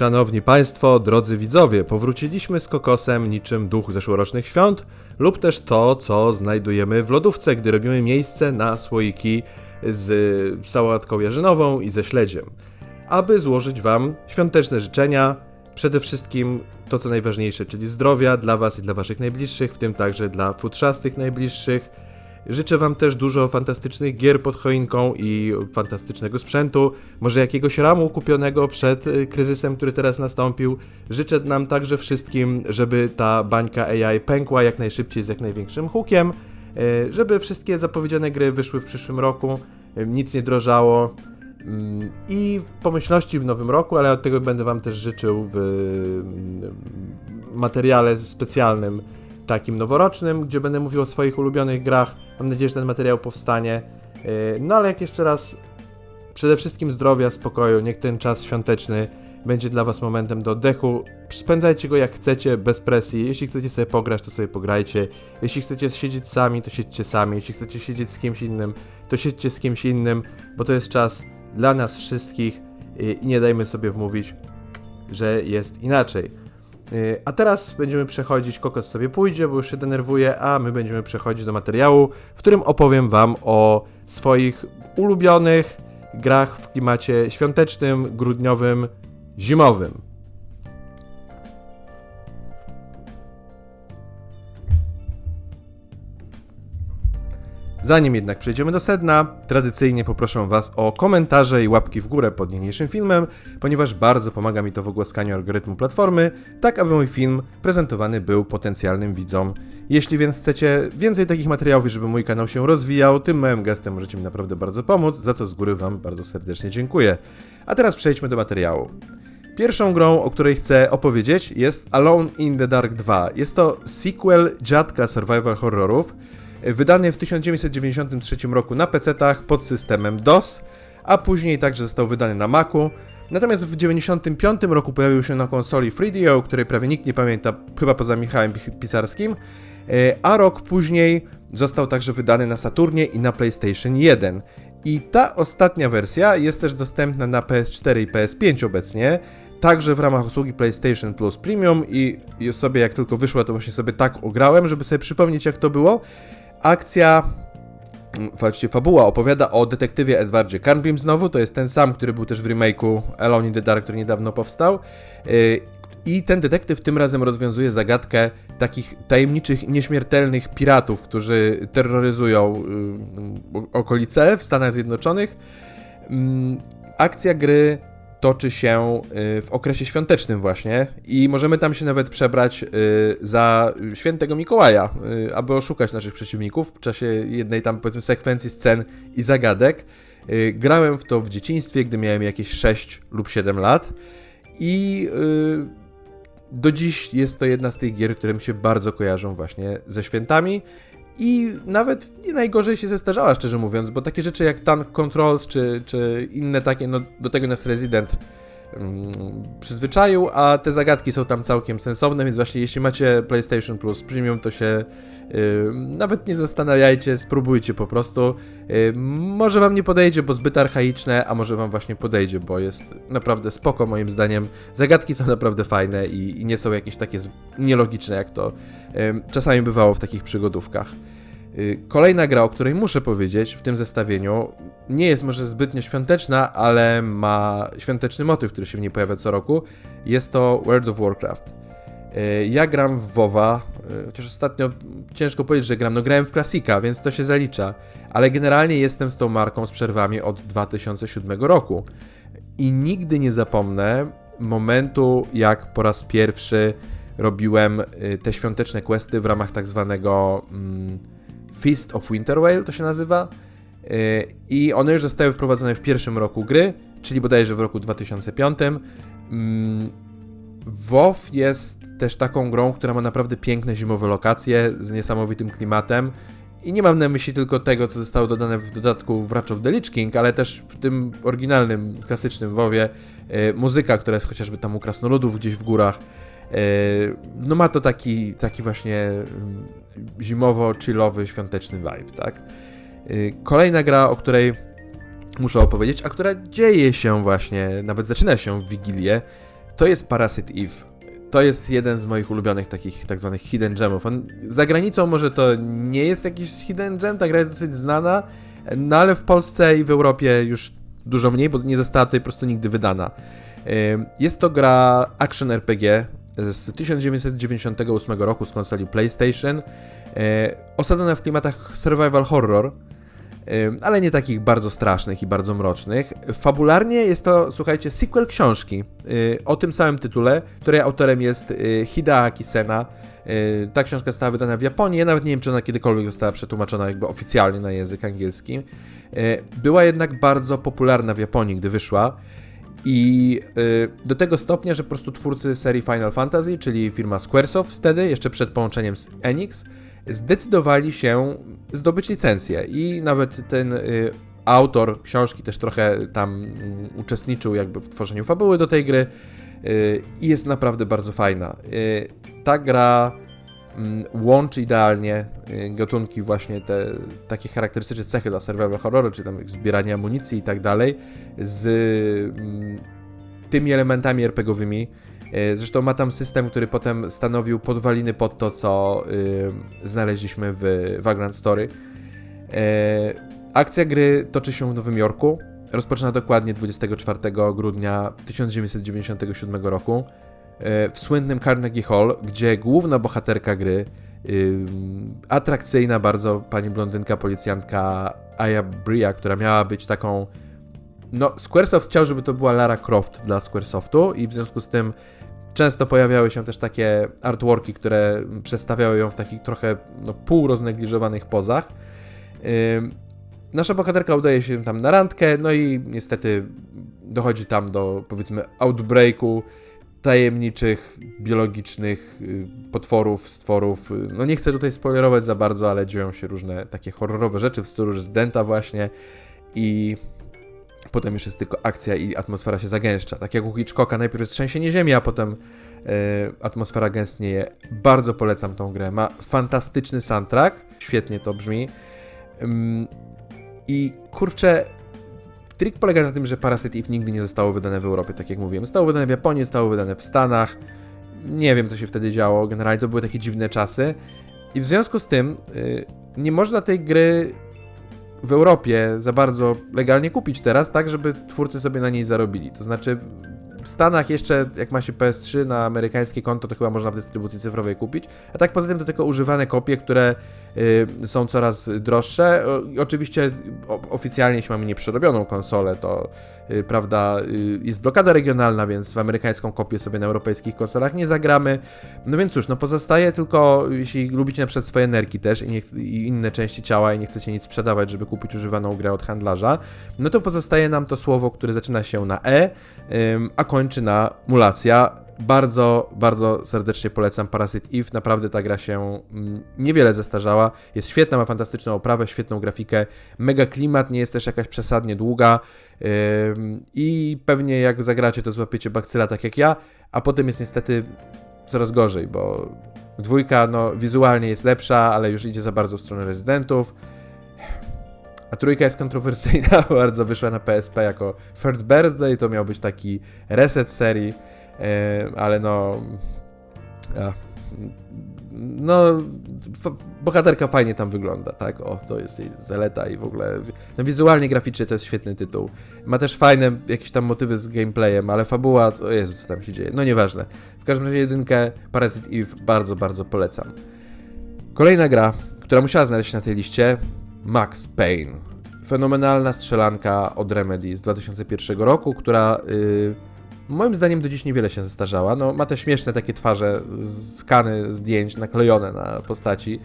Szanowni Państwo, drodzy widzowie, powróciliśmy z kokosem niczym duch zeszłorocznych świąt lub też to, co znajdujemy w lodówce, gdy robimy miejsce na słoiki z sałatką jarzynową i ze śledziem. Aby złożyć Wam świąteczne życzenia, przede wszystkim to, co najważniejsze, czyli zdrowia dla Was i dla Waszych najbliższych, w tym także dla futrzastych najbliższych. Życzę Wam też dużo fantastycznych gier pod choinką i fantastycznego sprzętu, może jakiegoś ramu kupionego przed y, kryzysem, który teraz nastąpił. Życzę nam także wszystkim, żeby ta bańka AI pękła jak najszybciej z jak największym hukiem, y, żeby wszystkie zapowiedziane gry wyszły w przyszłym roku, y, nic nie drożało. Mm, I pomyślności w nowym roku, ale od tego będę Wam też życzył w materiale specjalnym takim noworocznym, gdzie będę mówił o swoich ulubionych grach. Mam nadzieję, że ten materiał powstanie. Yy, No ale jak jeszcze raz, przede wszystkim zdrowia, spokoju, niech ten czas świąteczny będzie dla Was momentem do oddechu. Spędzajcie go jak chcecie, bez presji. Jeśli chcecie sobie pograć, to sobie pograjcie. Jeśli chcecie siedzieć sami, to siedźcie sami. Jeśli chcecie siedzieć z kimś innym, to siedźcie z kimś innym, bo to jest czas dla nas wszystkich yy, i nie dajmy sobie wmówić, że jest inaczej. Yy, A teraz będziemy przechodzić, Kokos sobie pójdzie, bo już się denerwuje, a my będziemy przechodzić do materiału, w którym opowiem Wam o swoich ulubionych grach w klimacie świątecznym, grudniowym, zimowym. Zanim jednak przejdziemy do sedna, tradycyjnie poproszę Was o komentarze i łapki w górę pod niniejszym filmem, ponieważ bardzo pomaga mi to w ogłaskaniu algorytmu platformy, tak aby mój film prezentowany był potencjalnym widzom. Jeśli więc chcecie więcej takich materiałów, żeby mój kanał się rozwijał, tym małym gestem możecie mi naprawdę bardzo pomóc, za co z góry Wam bardzo serdecznie dziękuję. A teraz przejdźmy do materiału. Pierwszą grą, o której chcę opowiedzieć, jest Alone in the Dark 2. Jest to sequel dziadka survival horrorów, wydany w 1993 roku na PC-tach pod systemem DOS, a później także został wydany na Macu. Natomiast w 1995 roku pojawił się na konsoli 3DO, której prawie nikt nie pamięta, chyba poza Michałem Pisarskim, e, a rok później został także wydany na Saturnie i na PlayStation 1. I ta ostatnia wersja jest też dostępna na PS4 i PS5 obecnie, także w ramach usługi PlayStation Plus Premium i, i sobie jak tylko wyszła, to właśnie sobie tak ograłem, żeby sobie przypomnieć jak to było. Akcja, właściwie fabuła opowiada o detektywie Edwardzie Carnbym znowu, to jest ten sam, który był też w remake'u Alone in the Dark, który niedawno powstał. Yy, I ten detektyw tym razem rozwiązuje zagadkę takich tajemniczych, nieśmiertelnych piratów, którzy terroryzują yy, okolice w Stanach Zjednoczonych. Mm, Akcja gry toczy się y, w okresie świątecznym właśnie i możemy tam się nawet przebrać y, za świętego Mikołaja, y, aby oszukać naszych przeciwników w czasie jednej tam powiedzmy sekwencji scen i zagadek. Grałem w to w dzieciństwie, gdy miałem jakieś 6 lub 7 lat i do dziś jest to jedna z tych gier, które mi się bardzo kojarzą właśnie ze świętami. I nawet nie najgorzej się zestarzała, szczerze mówiąc, bo takie rzeczy jak Tank Controls czy, czy inne takie, no do tego nas Resident mm, przyzwyczaił, a te zagadki są tam całkiem sensowne, więc właśnie jeśli macie PlayStation Plus Premium, to się nawet nie zastanawiajcie, spróbujcie po prostu. Może wam nie podejdzie, bo zbyt archaiczne, a może wam właśnie podejdzie, bo jest naprawdę spoko moim zdaniem. Zagadki są naprawdę fajne i, nie są jakieś takie nielogiczne, jak to czasami bywało w takich przygodówkach. Y, Kolejna gra, o której muszę powiedzieć w tym zestawieniu, nie jest może zbytnio świąteczna, ale ma świąteczny motyw, który się w niej pojawia co roku. Jest to World of Warcraft. Y, Ja gram w WoWa, chociaż ostatnio ciężko powiedzieć, że gram. No grałem w klasika, więc to się zalicza. Ale generalnie jestem z tą marką z przerwami od 2007 roku. I nigdy nie zapomnę momentu, jak po raz pierwszy robiłem y, te świąteczne questy w ramach tak zwanego mm, Feast of Winterwale, to się nazywa. Y, I one już zostały wprowadzone w pierwszym roku gry, czyli bodajże w roku 2005. Mm, WoW jest też taką grą, która ma naprawdę piękne zimowe lokacje z niesamowitym klimatem. I nie mam na myśli tylko tego, co zostało dodane w dodatku w Wrath of the Lich King, ale też w tym oryginalnym, klasycznym WoWie y, muzyka, która jest chociażby tam u krasnoludów gdzieś w górach. y, No ma to taki, taki właśnie y, zimowo-chillowy, świąteczny vibe, tak? Y, Kolejna gra, o której muszę opowiedzieć, a która dzieje się właśnie, nawet zaczyna się w Wigilię, to jest Parasite Eve. To jest jeden z moich ulubionych takich tak zwanych hidden gemów. On, za granicą może to nie jest jakiś hidden gem, ta gra jest dosyć znana, no ale w Polsce i w Europie już dużo mniej, bo nie została tutaj po prostu nigdy wydana. Jest to gra action RPG z 1998 roku z konsoli PlayStation, osadzona w klimatach survival horror, ale nie takich bardzo strasznych i bardzo mrocznych. Fabularnie jest to, słuchajcie, sequel książki y, o tym samym tytule, której autorem jest y, Hideaki Sena. Y, Ta książka została wydana w Japonii, ja nawet nie wiem, czy ona kiedykolwiek została przetłumaczona jakby oficjalnie na język angielski. Była jednak bardzo popularna w Japonii, gdy wyszła. I do tego stopnia, że po prostu twórcy serii Final Fantasy, czyli firma Squaresoft wtedy, jeszcze przed połączeniem z Enix, zdecydowali się zdobyć licencję. I nawet ten y, autor książki też trochę tam mm, uczestniczył jakby w tworzeniu fabuły do tej gry y, i jest naprawdę bardzo fajna. Y, Ta gra mm, łączy idealnie gatunki właśnie te takie charakterystyczne cechy dla survival horroru, czyli tam zbieranie amunicji i tak dalej, z mm, tymi elementami RPGowymi. Y, Zresztą ma tam system, który potem stanowił podwaliny pod to, co y, znaleźliśmy w Vagrant Story. E, Akcja gry toczy się w Nowym Jorku. Rozpoczyna dokładnie 24 grudnia 1997 roku e, w słynnym Carnegie Hall, gdzie główna bohaterka gry, ym, atrakcyjna bardzo pani blondynka policjantka Aya Bria, która miała być taką no, Squaresoft chciał, żeby to była Lara Croft dla Squaresoftu i w związku z tym często pojawiały się też takie artworki, które przedstawiały ją w takich trochę no, półroznegliżowanych pozach. Nasza bohaterka udaje się tam na randkę, no i niestety dochodzi tam do powiedzmy outbreaku tajemniczych, biologicznych y, potworów, stworów. No nie chcę tutaj spoilerować za bardzo, ale dzieją się różne takie horrorowe rzeczy w stylu Residenta właśnie i potem już jest tylko akcja i atmosfera się zagęszcza. Tak jak u Hitchcocka najpierw jest trzęsienie ziemi, a potem e, atmosfera gęstnieje. Bardzo polecam tą grę. Ma fantastyczny soundtrack, świetnie to brzmi. I kurczę, trik polega na tym, że Parasite Eve nigdy nie zostało wydane w Europie, tak jak mówiłem. Zostało wydane w Japonii, zostało wydane w Stanach. Nie wiem, co się wtedy działo. Generalnie to były takie dziwne czasy. I w związku z tym y, nie można tej gry w Europie za bardzo legalnie kupić teraz, tak żeby twórcy sobie na niej zarobili. To znaczy w Stanach jeszcze, jak ma się PS3 na amerykańskie konto, to chyba można w dystrybucji cyfrowej kupić, a tak poza tym to tylko używane kopie, które y, są coraz droższe. O, oczywiście o, oficjalnie, jeśli mamy nieprzerobioną konsolę, to y, prawda, y, jest blokada regionalna, więc w amerykańską kopię sobie na europejskich konsolach nie zagramy. No więc cóż, no pozostaje tylko, jeśli lubicie na przykład swoje nerki też i, nie, i inne części ciała i nie chcecie nic sprzedawać, żeby kupić używaną grę od handlarza, no to pozostaje nam to słowo, które zaczyna się na E, a kończy na mulacja. Bardzo, bardzo serdecznie polecam Parasite Eve. Naprawdę ta gra się mm, niewiele zestarzała. Jest świetna, ma fantastyczną oprawę, świetną grafikę, mega klimat, nie jest też jakaś przesadnie długa. I pewnie jak zagracie, to złapiecie bakcyla tak jak ja, a potem jest niestety coraz gorzej, bo dwójka no, wizualnie jest lepsza, ale już idzie za bardzo w stronę rezydentów. A trójka jest kontrowersyjna, bardzo wyszła na PSP jako Third Birthday, to miał być taki reset serii, e, ale no... No, bohaterka fajnie tam wygląda, tak? O, to jest jej zaleta i w ogóle. No, wizualnie, graficznie to jest świetny tytuł. Ma też fajne jakieś tam motywy z gameplayem, ale fabuła, o Jezu, co tam się dzieje. No nieważne. W każdym razie jedynkę Parasite Eve bardzo, bardzo polecam. Kolejna gra, która musiała znaleźć się na tej liście, Max Payne. Fenomenalna strzelanka od Remedy z 2001 roku, która y, moim zdaniem do dziś niewiele się zestarzała. No, ma te śmieszne takie twarze, skany zdjęć naklejone na postaci,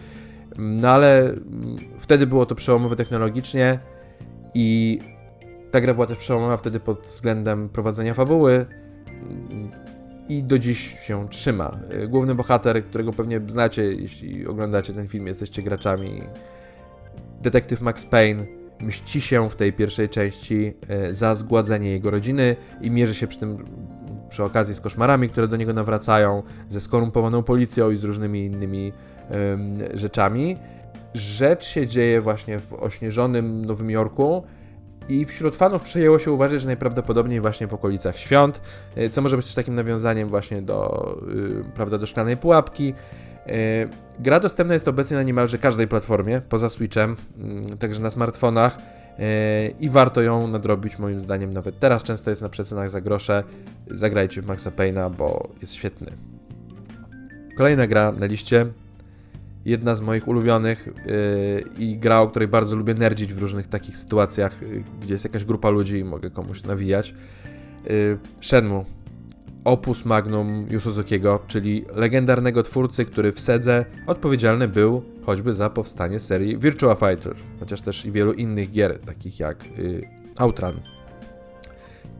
no ale mm, wtedy było to przełomowe technologicznie i ta gra była też przełomowa wtedy pod względem prowadzenia fabuły mm, i do dziś się trzyma. Y, Główny bohater, którego pewnie znacie, jeśli oglądacie ten film, jesteście graczami detektyw Max Payne mści się w tej pierwszej części e, za zgładzenie jego rodziny i mierzy się przy tym przy okazji z koszmarami, które do niego nawracają, ze skorumpowaną policją i z różnymi innymi em, rzeczami. Rzecz się dzieje właśnie w ośnieżonym Nowym Jorku I wśród fanów przyjęło się uważać, że najprawdopodobniej właśnie w okolicach świąt, y, co może być też takim nawiązaniem właśnie do, y, prawda, do szklanej pułapki. Y, Gra dostępna jest obecnie na niemalże każdej platformie, poza Switchem, mm, także na smartfonach y, i warto ją nadrobić moim zdaniem nawet teraz. Często jest na przecenach za grosze. Zagrajcie w Maxa Payne'a, bo jest świetny. Kolejna gra na liście jedna z moich ulubionych yy, i gra, o której bardzo lubię nerdzić w różnych takich sytuacjach, gdzie jest jakaś grupa ludzi i mogę komuś nawijać. Shenmue. Opus magnum Yu Suzukiego, czyli legendarnego twórcy, który w Sedze odpowiedzialny był choćby za powstanie serii Virtua Fighter, chociaż też i wielu innych gier, takich jak yy, Outrun,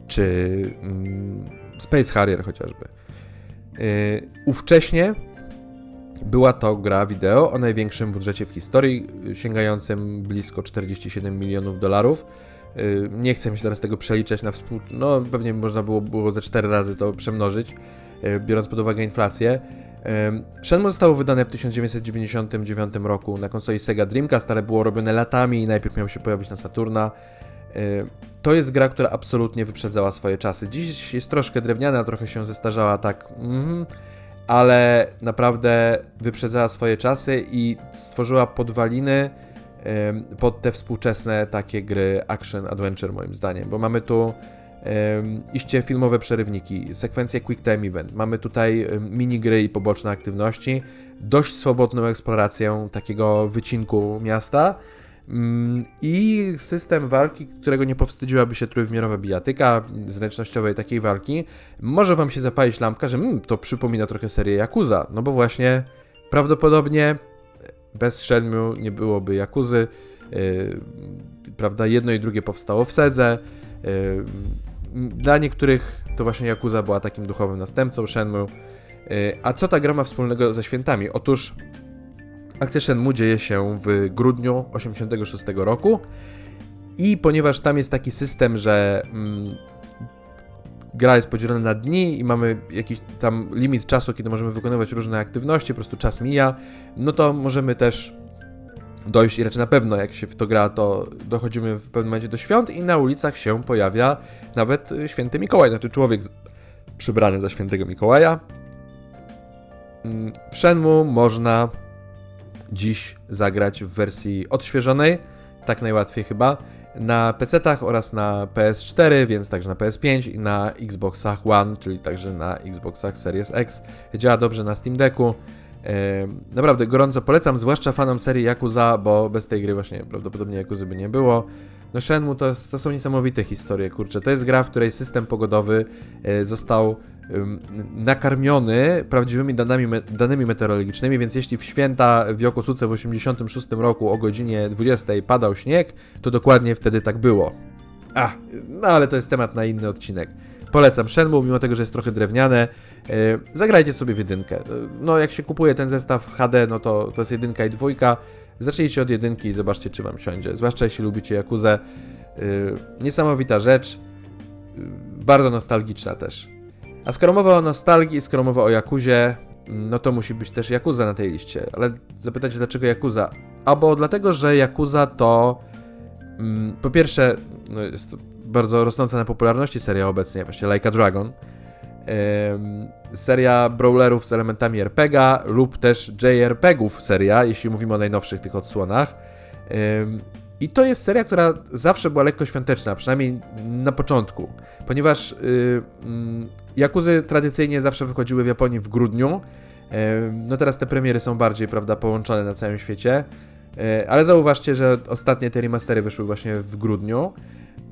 czy mm, Space Harrier chociażby. Yy, ówcześnie była to gra wideo o największym budżecie w historii, y, sięgającym blisko 47 milionów dolarów. Y, Nie chcę mi się teraz tego przeliczać na współ... No, pewnie można było, było ze 4 razy to przemnożyć, y, biorąc pod uwagę inflację. Shenmue zostało wydane w 1999 roku na konsoli Sega Dreamcast, ale było robione latami i najpierw miał się pojawić na Saturna. Y, To jest gra, która absolutnie wyprzedzała swoje czasy. Dziś jest troszkę drewniana, trochę się zestarzała tak, mhm, ale naprawdę wyprzedzała swoje czasy i stworzyła podwaliny pod te współczesne takie gry action adventure moim zdaniem, bo mamy tu iście filmowe przerywniki, sekwencje quick time event, mamy tutaj minigry i poboczne aktywności, dość swobodną eksplorację takiego wycinku miasta mm, i system walki, którego nie powstydziłaby się trójwymiarowa bijatyka zręcznościowej takiej walki, może wam się zapalić lampka, że mm, to przypomina trochę serię Yakuza, no bo właśnie prawdopodobnie bez Shenmue nie byłoby Yakuzy, yy, prawda, jedno i drugie powstało w Sedze, yy, dla niektórych to właśnie Yakuza była takim duchowym następcą Shenmue, yy, a co ta gra ma wspólnego ze świętami? Otóż akcja Shenmue dzieje się w grudniu 86 roku i ponieważ tam jest taki system, że mm, gra jest podzielona na dni i mamy jakiś tam limit czasu, kiedy możemy wykonywać różne aktywności, po prostu czas mija, no to możemy też dojść i raczej na pewno jak się w to gra, to dochodzimy w pewnym momencie do świąt i na ulicach się pojawia nawet święty Mikołaj, znaczy człowiek przybrany za świętego Mikołaja. Mm, W Shenmue można dziś zagrać w wersji odświeżonej, tak najłatwiej chyba, na PC-tach oraz na PS4, więc także na PS5 i na Xboxach One, czyli także na Xboxach Series X. Działa dobrze na Steam Decku. Naprawdę gorąco polecam, zwłaszcza fanom serii Yakuza, bo bez tej gry właśnie prawdopodobnie Yakuzy by nie było. No Shenmue to, to są niesamowite historie, kurczę. To jest gra, w której system pogodowy e, został nakarmiony prawdziwymi danymi, danymi meteorologicznymi, więc jeśli w święta w Yokosuce w 86 roku o godzinie 20 padał śnieg, to dokładnie wtedy tak było. A, no ale to jest temat na inny odcinek. Polecam Shenmue, mimo tego, że jest trochę drewniane. Yy, zagrajcie sobie w jedynkę. No, jak się kupuje ten zestaw HD, no to, to jest jedynka i dwójka. Zacznijcie od jedynki i zobaczcie, czy wam siądzie. Zwłaszcza jeśli lubicie Jakuzę. Yy, niesamowita rzecz. Yy, bardzo nostalgiczna też. A skoro mowa o nostalgii, skoro mowa o Jakuzie, no to musi być też Jakuza na tej liście. Ale zapytacie, dlaczego Jakuza? Albo dlatego, że Jakuza to mm, po pierwsze, no jest bardzo rosnąca na popularności seria obecnie, właśnie Like a Dragon. Em, seria brawlerów z elementami RPGa lub też JRPGów seria, jeśli mówimy o najnowszych tych odsłonach. Em, I to jest seria, która zawsze była lekko świąteczna, przynajmniej na początku, ponieważ y, mm, Jakuzy tradycyjnie zawsze wychodziły w Japonii w grudniu. Em, No teraz te premiery są bardziej, prawda, połączone na całym świecie. E, Ale zauważcie, że ostatnie te remastery wyszły właśnie w grudniu.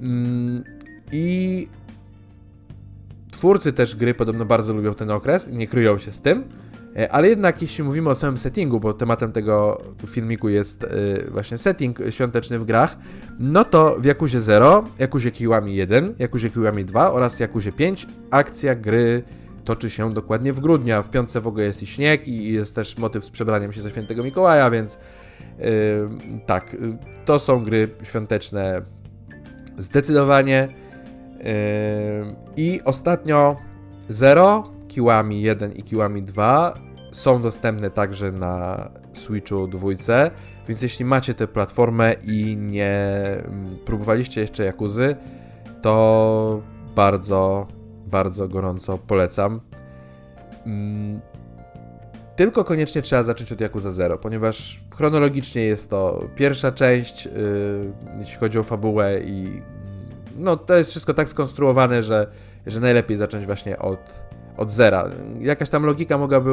Mm, I twórcy też gry podobno bardzo lubią ten okres i nie kryją się z tym. E, Ale jednak jeśli mówimy o samym settingu, bo tematem tego filmiku jest e, właśnie setting świąteczny w grach, no to w Jakuzie 0, Jakuzie Kiwami 1, Jakuzie Kiwami 2 oraz Jakuzie 5 akcja gry toczy się dokładnie w grudniu, w piątce w ogóle jest i śnieg i jest też motyw z przebraniem się za świętego Mikołaja, więc yy, tak, to są gry świąteczne zdecydowanie. Yy, I ostatnio 0, Kiwami 1 i Kiwami 2 są dostępne także na Switchu dwójce, więc jeśli macie tę platformę i nie mm, próbowaliście jeszcze Jakuzy, to bardzo, bardzo gorąco polecam. Mm, Tylko koniecznie trzeba zacząć od Yakuza 0, ponieważ chronologicznie jest to pierwsza część, yy, jeśli chodzi o fabułę i no to jest wszystko tak skonstruowane, że, że najlepiej zacząć właśnie od, od zera. Jakaś tam logika mogłaby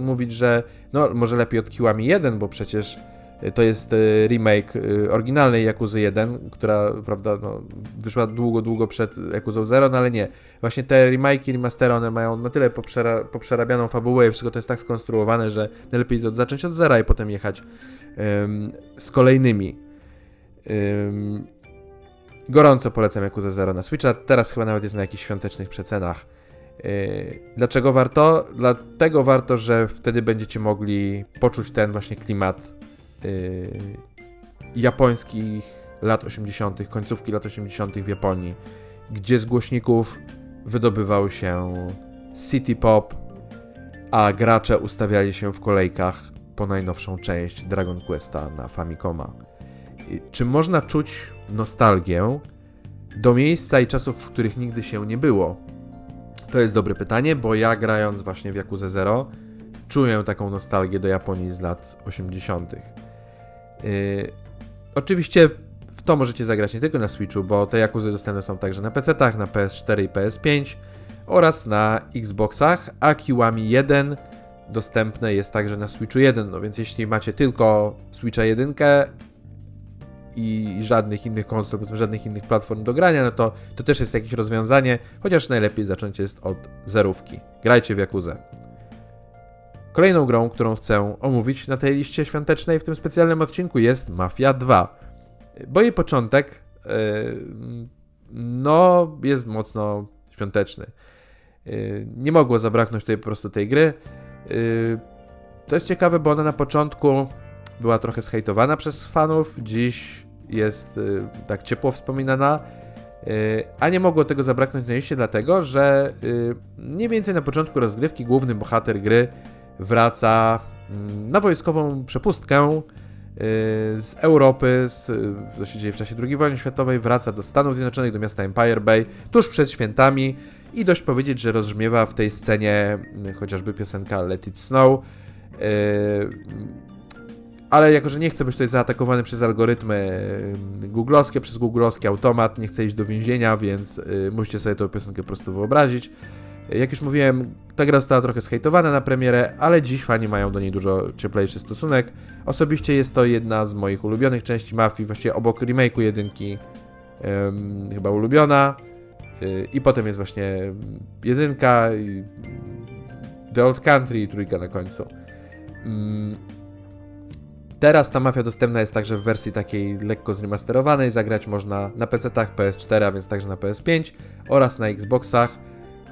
mówić, że no może lepiej od Kiwami 1, bo przecież y, to jest y, remake y, oryginalnej Yakuzy 1, która, prawda, no, wyszła długo, długo przed Yakuzą 0, no ale nie. Właśnie te remake'i, remastery, one mają na tyle poprzera, poprzerabianą fabułę i wszystko to jest tak skonstruowane, że najlepiej to zacząć od zera i potem jechać ym, z kolejnymi. Ym, gorąco polecam Yakuza 0 na Switcha, teraz chyba nawet jest na jakichś świątecznych przecenach. Yy, Dlaczego warto? Dlatego warto, że wtedy będziecie mogli poczuć ten właśnie klimat yy, japońskich lat 80., końcówki lat 80. w Japonii, gdzie z głośników wydobywał się city pop, a gracze ustawiali się w kolejkach po najnowszą część Dragon Questa na Famicoma. Yy, Czy można czuć nostalgię do miejsca i czasów, w których nigdy się nie było? To jest dobre pytanie, bo ja grając właśnie w Yakuza 0 czuję taką nostalgię do Japonii z lat 80. Yy, oczywiście w to możecie zagrać nie tylko na Switchu, bo te Yakuzy dostępne są także na PC-tach, na PS4 i PS5 oraz na Xboxach, a Kiwami 1 dostępne jest także na Switchu 1, no więc jeśli macie tylko Switcha 1 i żadnych innych konsol, żadnych innych platform do grania, no to to też jest jakieś rozwiązanie, chociaż najlepiej zacząć jest od zerówki. Grajcie w Jakuzę. Kolejną grą, którą chcę omówić na tej liście świątecznej w tym specjalnym odcinku jest Mafia 2. Bo jej początek yy, no jest mocno świąteczny. Yy, nie mogło zabraknąć tutaj po prostu tej gry. Yy, to jest ciekawe, bo ona na początku była trochę zhejtowana przez fanów, dziś jest y, tak ciepło wspominana, y, a nie mogło tego zabraknąć na liście dlatego, że y, mniej więcej na początku rozgrywki główny bohater gry wraca mm, na wojskową przepustkę y, z Europy, z, to się dzieje w czasie II wojny światowej, wraca do Stanów Zjednoczonych, do miasta Empire Bay, tuż przed świętami i dość powiedzieć, że rozbrzmiewa w tej scenie y, chociażby piosenka Let It Snow, y, ale jako, że nie chcę być tutaj zaatakowany przez algorytmy y, googlowskie, przez googlowski automat, nie chcę iść do więzienia, więc y, musicie sobie tę piosenkę po prostu wyobrazić. Y, Jak już mówiłem, ta gra została trochę zhejtowana na premierę, ale dziś fani mają do niej dużo cieplejszy stosunek. Osobiście jest to jedna z moich ulubionych części Mafii, właściwie obok remake'u jedynki chyba ulubiona. Y, I potem jest właśnie jedynka, i The Old Country i trójka na końcu. Ym, Teraz ta mafia dostępna jest także w wersji takiej lekko zremasterowanej. Zagrać można na PC-tach, PS4, a więc także na PS5 oraz na Xboxach.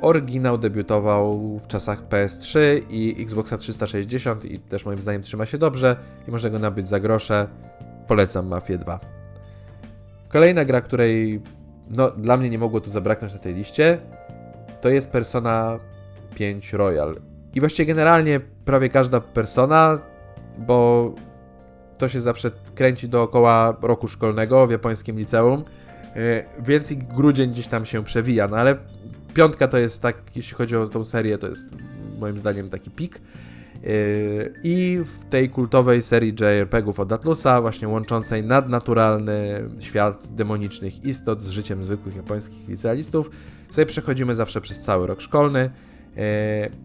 Oryginał debiutował w czasach PS3 i Xboxa 360 i też moim zdaniem trzyma się dobrze i można go nabyć za grosze. Polecam Mafię 2. Kolejna gra, której no, dla mnie nie mogło tu zabraknąć na tej liście, to jest Persona 5 Royal. I właściwie generalnie prawie każda Persona, bo to się zawsze kręci dookoła roku szkolnego w japońskim liceum, yy, więc i grudzień gdzieś tam się przewija, no ale piątka to jest tak, jeśli chodzi o tą serię, to jest moim zdaniem taki pik. Yy, I w tej kultowej serii JRPG-ów od Atlusa, właśnie łączącej nadnaturalny świat demonicznych istot z życiem zwykłych japońskich licealistów, sobie przechodzimy zawsze przez cały rok szkolny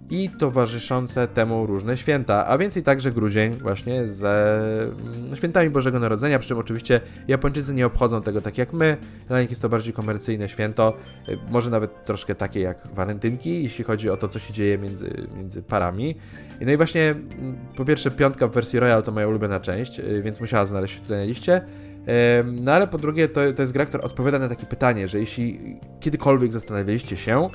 i towarzyszące temu różne święta, a więc i także grudzień właśnie ze mm, świętami Bożego Narodzenia, przy czym oczywiście Japończycy nie obchodzą tego tak jak my, dla nich jest to bardziej komercyjne święto, yy, może nawet troszkę takie jak walentynki, jeśli chodzi o to, co się dzieje między, między parami. No i właśnie, mm, po pierwsze, piątka w wersji Royal to moja ulubiona część, yy, więc musiała znaleźć się tutaj na liście. No ale po drugie, to, to jest gra, która odpowiada na takie pytanie, że jeśli kiedykolwiek zastanawialiście się,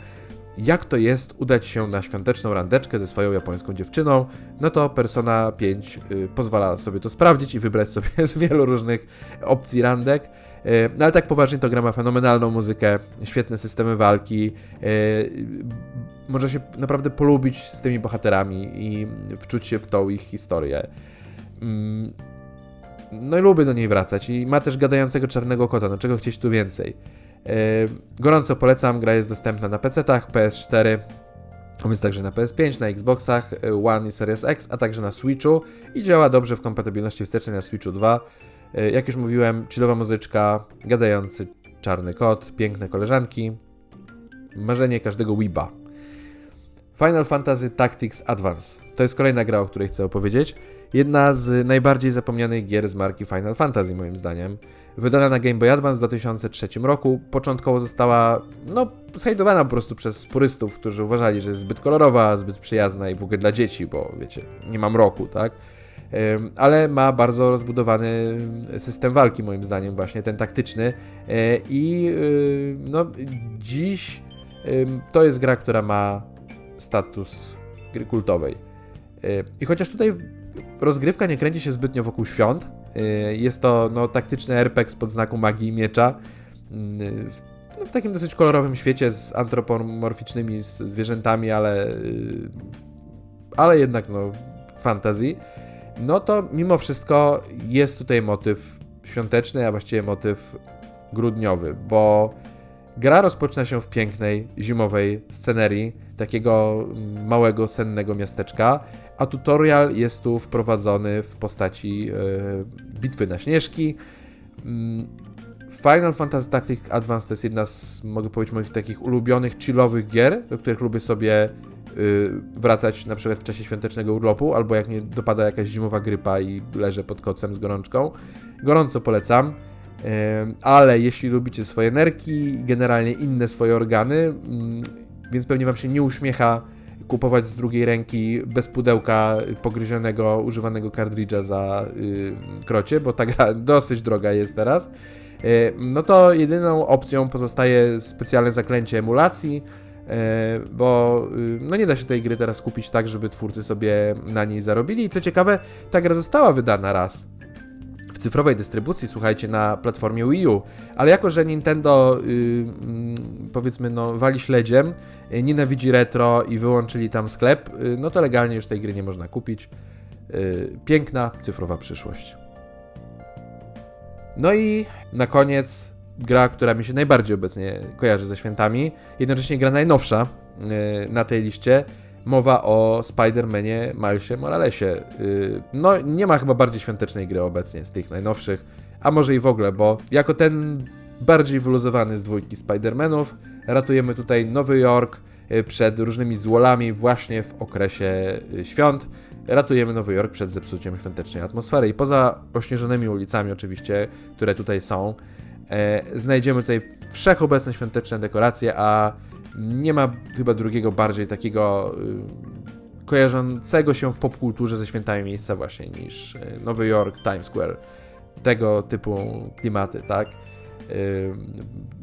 jak to jest udać się na świąteczną randeczkę ze swoją japońską dziewczyną, no to Persona 5 y, pozwala sobie to sprawdzić i wybrać sobie z wielu różnych opcji randek. Y, No ale tak poważnie to gra ma fenomenalną muzykę, świetne systemy walki, y, można się naprawdę polubić z tymi bohaterami i wczuć się w tą ich historię. Mm, No i lubię do niej wracać i ma też gadającego czarnego kota, no czego chcieć tu więcej. E, Gorąco polecam, gra jest dostępna na PC-tach, PS4, a także na PS5, na Xboxach e, One i Series X, a także na Switchu i działa dobrze w kompatybilności wstecznej na Switchu 2. E, Jak już mówiłem, chillowa muzyczka, gadający czarny kot, piękne koleżanki, marzenie każdego weeba. Final Fantasy Tactics Advance. To jest kolejna gra, o której chcę opowiedzieć. Jedna z najbardziej zapomnianych gier z marki Final Fantasy, moim zdaniem. Wydana na Game Boy Advance w 2003 roku, początkowo została, no, zhejtowana po prostu przez purystów, którzy uważali, że jest zbyt kolorowa, zbyt przyjazna i w ogóle dla dzieci, bo wiecie, nie mam roku, tak? Ale ma bardzo rozbudowany system walki, moim zdaniem, właśnie ten taktyczny. E, I y, no, dziś to jest gra, która ma status gry kultowej. Y, I chociaż tutaj rozgrywka nie kręci się zbytnio wokół świąt, y, jest to no, taktyczny RPG pod znaku magii i miecza. y, w- No, w takim dosyć kolorowym świecie z antropomorficznymi zwierzętami, ale, y, ale jednak no, fantasy. No to mimo wszystko jest tutaj motyw świąteczny, a właściwie motyw grudniowy, bo Gra rozpoczyna się w pięknej, zimowej scenerii takiego małego, sennego miasteczka, a tutorial jest tu wprowadzony w postaci e, bitwy na śnieżki. Mm, Final Fantasy Tactics Advance to jest jedna z, mogę powiedzieć, moich takich ulubionych, chillowych gier, do których lubię sobie y, wracać na przykład w czasie świątecznego urlopu, albo jak mnie dopada jakaś zimowa grypa i leżę pod kocem z gorączką. Gorąco polecam. Ale jeśli lubicie swoje nerki generalnie inne swoje organy, mm, więc pewnie Wam się nie uśmiecha kupować z drugiej ręki bez pudełka pogryzionego, używanego kartridża za y, krocie, bo ta gra dosyć droga jest teraz, no to jedyną opcją pozostaje specjalne zaklęcie emulacji, bo y, no nie da się tej gry teraz kupić tak, żeby twórcy sobie na niej zarobili. I co ciekawe, ta gra została wydana raz cyfrowej dystrybucji, słuchajcie, na platformie Wii U, ale jako, że Nintendo y, mm, powiedzmy no wali śledziem, y, nienawidzi retro i wyłączyli tam sklep, y, no to legalnie już tej gry nie można kupić. Y, piękna cyfrowa przyszłość. No i na koniec gra, która mi się najbardziej obecnie kojarzy ze świętami, jednocześnie gra najnowsza y, na tej liście. Mowa o Spider-Manie Milesie Moralesie. Y, No, nie ma chyba bardziej świątecznej gry obecnie z tych najnowszych, a może i w ogóle, bo jako ten bardziej wyluzowany z dwójki Spider-Manów, ratujemy tutaj Nowy Jork y, przed różnymi złolami właśnie w okresie y, świąt. Ratujemy Nowy Jork przed zepsuciem świątecznej atmosfery i poza ośnieżonymi ulicami oczywiście, które tutaj są, e, znajdziemy tutaj wszechobecne świąteczne dekoracje, a nie ma chyba drugiego bardziej takiego y, kojarzącego się w popkulturze ze świętami miejsca właśnie niż y, Nowy Jork, Times Square. Tego typu klimaty, tak? Y,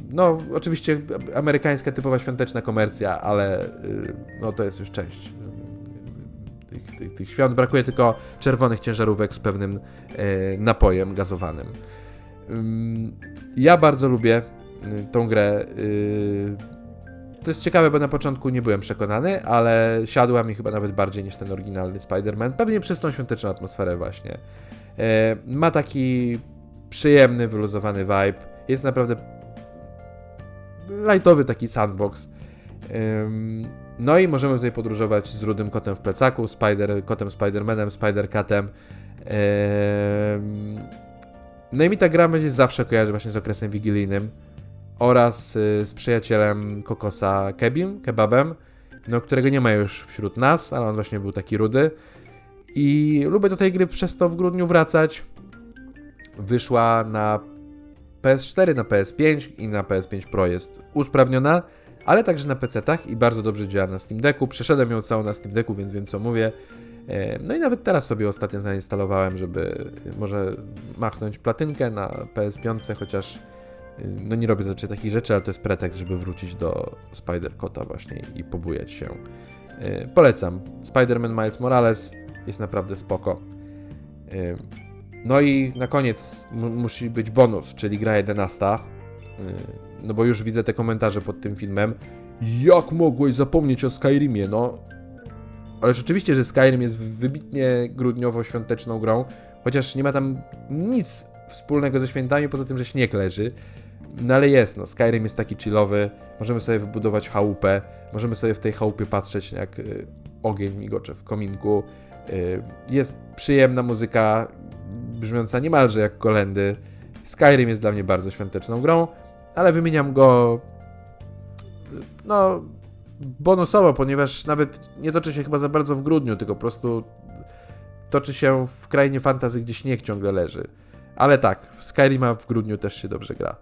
no, oczywiście amerykańska typowa świąteczna komercja, ale no to jest już część tych, tych, tych świąt. Brakuje tylko czerwonych ciężarówek z pewnym napojem gazowanym. Ym, Ja bardzo lubię tą grę. To jest ciekawe, bo na początku nie byłem przekonany, ale siadła mi chyba nawet bardziej niż ten oryginalny Spider-Man. Pewnie przez tą świąteczną atmosferę właśnie. E, Ma taki przyjemny, wyluzowany vibe. Jest naprawdę lightowy taki sandbox. No i możemy tutaj podróżować z rudym kotem w plecaku, spider, kotem Spider-Manem, Spider-Catem. No i mi ta gra będzie zawsze kojarzy właśnie z okresem wigilijnym oraz y, z przyjacielem Kokosa Kebim, Kebabem, no, którego nie ma już wśród nas, ale on właśnie był taki rudy. I lubię do tej gry przez to w grudniu wracać. Wyszła na PS4, na PS5 i na PS5 Pro jest usprawniona, ale także na PC-tach i bardzo dobrze działa na Steam Decku. Przeszedłem ją całą na Steam Decku, więc wiem co mówię. E, No i nawet teraz sobie ostatnio zainstalowałem, żeby może machnąć platynkę na PS5, chociaż y, no nie robię zazwyczaj takich rzeczy, ale to jest pretekst, żeby wrócić do Spider-Kota właśnie i pobujać się. E, Polecam. Spider-Man Miles Morales jest naprawdę spoko. E, No i na koniec mu- musi być bonus, czyli gra 11. E, No bo już widzę te komentarze pod tym filmem. Jak mogłeś zapomnieć o Skyrimie? No, ale rzeczywiście, że Skyrim jest wybitnie grudniowo-świąteczną grą, chociaż nie ma tam nic wspólnego ze świętami, poza tym, że śnieg leży. No ale jest, no, Skyrim jest taki chillowy, możemy sobie wybudować chałupę, możemy sobie w tej chałupie patrzeć, jak y, ogień migocze w kominku. Y, jest przyjemna muzyka, brzmiąca niemalże jak kolendy. Skyrim jest dla mnie bardzo świąteczną grą, ale wymieniam go no bonusowo, ponieważ nawet nie toczy się chyba za bardzo w grudniu, tylko po prostu toczy się w krainie fantazy, gdzie śnieg ciągle leży. Ale tak, Skyrima w grudniu też się dobrze gra.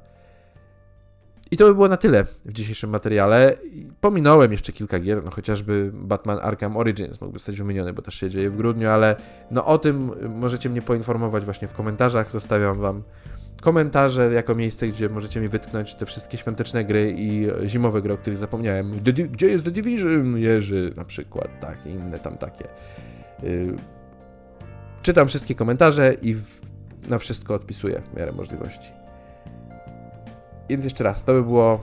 I to by było na tyle w dzisiejszym materiale. Pominąłem jeszcze kilka gier, no chociażby Batman Arkham Origins mógłby zostać wymieniony, bo też się dzieje w grudniu, ale no o tym możecie mnie poinformować właśnie w komentarzach. Zostawiam wam komentarze jako miejsce, gdzie możecie mi wytknąć te wszystkie świąteczne gry i zimowe gry, o których zapomniałem. Gdzie jest The Division, Jerzy na przykład, tak, i inne tam takie. Y, Czytam wszystkie komentarze i w, na wszystko odpisuję w miarę możliwości. Więc jeszcze raz, to by było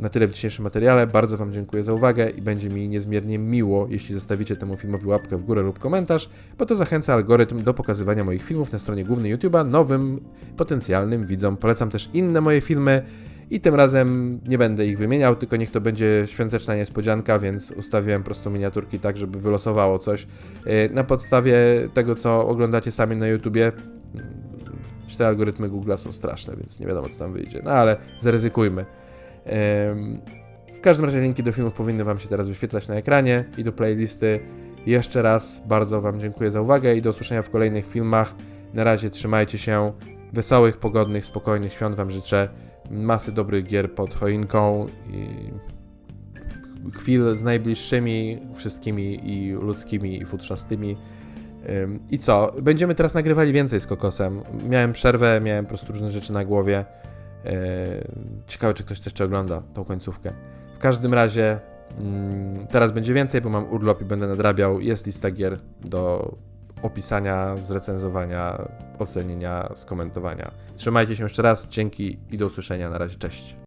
na tyle w dzisiejszym materiale. Bardzo Wam dziękuję za uwagę i będzie mi niezmiernie miło, jeśli zostawicie temu filmowi łapkę w górę lub komentarz, bo to zachęca algorytm do pokazywania moich filmów na stronie głównej YouTube'a nowym, potencjalnym widzom. Polecam też inne moje filmy i tym razem nie będę ich wymieniał, tylko niech to będzie świąteczna niespodzianka, więc ustawiłem po prostu miniaturki tak, żeby wylosowało coś yy, na podstawie tego, co oglądacie sami na YouTubie. Te algorytmy Google'a są straszne, więc nie wiadomo, co tam wyjdzie. No ale zaryzykujmy. W każdym razie linki do filmów powinny Wam się teraz wyświetlać na ekranie i do playlisty. Jeszcze raz bardzo Wam dziękuję za uwagę i do usłyszenia w kolejnych filmach. Na razie trzymajcie się. Wesołych, pogodnych, spokojnych świąt Wam życzę. Masy dobrych gier pod choinką i chwil z najbliższymi wszystkimi i ludzkimi i futrzastymi. I co? Będziemy teraz nagrywali więcej z Kokosem. Miałem przerwę, miałem po prostu różne rzeczy na głowie. Ciekawe, czy ktoś też jeszcze ogląda tą końcówkę. W każdym razie teraz będzie więcej, bo mam urlop i będę nadrabiał. Jest lista gier do opisania, zrecenzowania, ocenienia, skomentowania. Trzymajcie się jeszcze raz, dzięki i do usłyszenia. Na razie, cześć.